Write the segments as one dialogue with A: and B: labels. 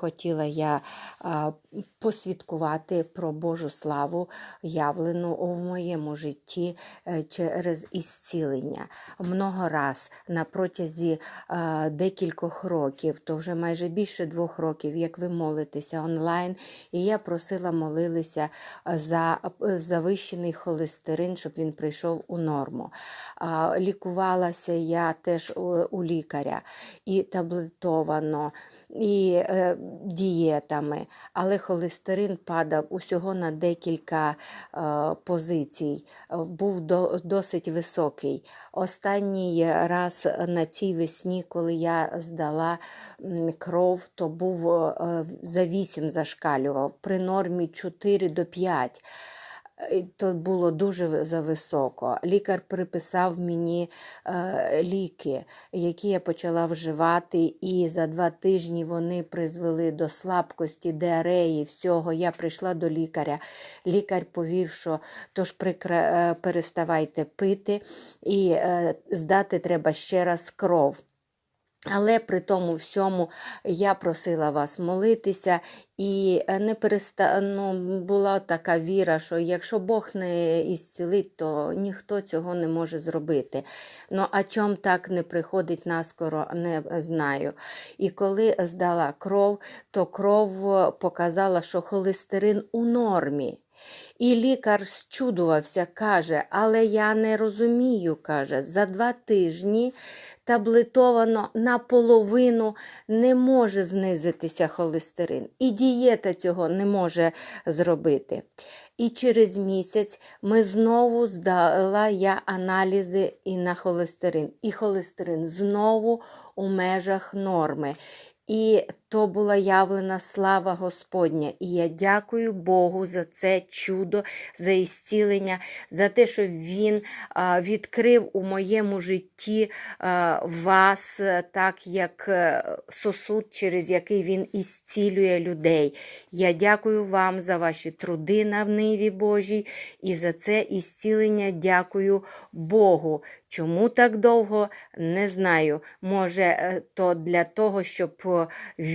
A: Хотіла я посвідкувати про Божу славу, явлену в моєму житті е, через ісцілення. Много раз на протязі декількох років, то вже майже більше двох років, як ви молитеся онлайн, і я просила молилися за е, завищений холестерин, щоб він прийшов у норму. Лікувалася я теж у, лікаря і таблетовано, і е, дієтами, але холестерин падав усього на декілька е, позицій, е, був до, досить високий. Останній раз на цій весні, коли я здала кров, то був е, за 8 зашкалював, при нормі 4 до 5. То було дуже зависоко. Лікар приписав мені е, ліки, які я почала вживати, і за два тижні вони призвели до слабкості, диареї, всього. Я прийшла до лікаря. Лікар повів, що тож прикра... е, переставайте пити і е, здати треба ще раз кров. Але при тому всьому я просила вас молитися, і е, не переста... ну, була така віра, що якщо Бог не ісцілить, то ніхто цього не може зробити. Ну, а чом так не приходить наскоро, не знаю. І коли здала кров, то кров е, показала, що холестерин у нормі. І лікар зчудувався, каже, але я не розумію, каже, за два тижні таблетовано наполовину не може знизитися холестерин. І дієта цього не може зробити. І через місяць ми знову здала я аналізи і на холестерин. І холестерин знову у межах норми. І то була явлена слава Господня. І я дякую Богу за це чудо, за ісцілення, за те, що Він відкрив у моєму житті вас, е, так як е, сосуд, через який Він ісцілює людей. Я дякую вам за ваші труди на ниві Божій, і за це ісцілення дякую Богу. Чому так довго, не знаю. Може, е, то для того, щоб е,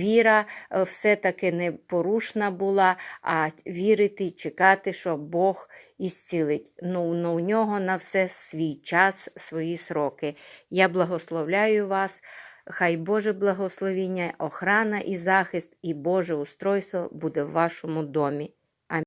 A: віра е, все-таки непорушна була, а вірити і чекати, що Бог ісцілить. Ну, ну, у нього на все свій час, свої сроки. Я благословляю вас. Хай Боже благословіння, охрана і захист, і Боже устройство буде в вашому домі.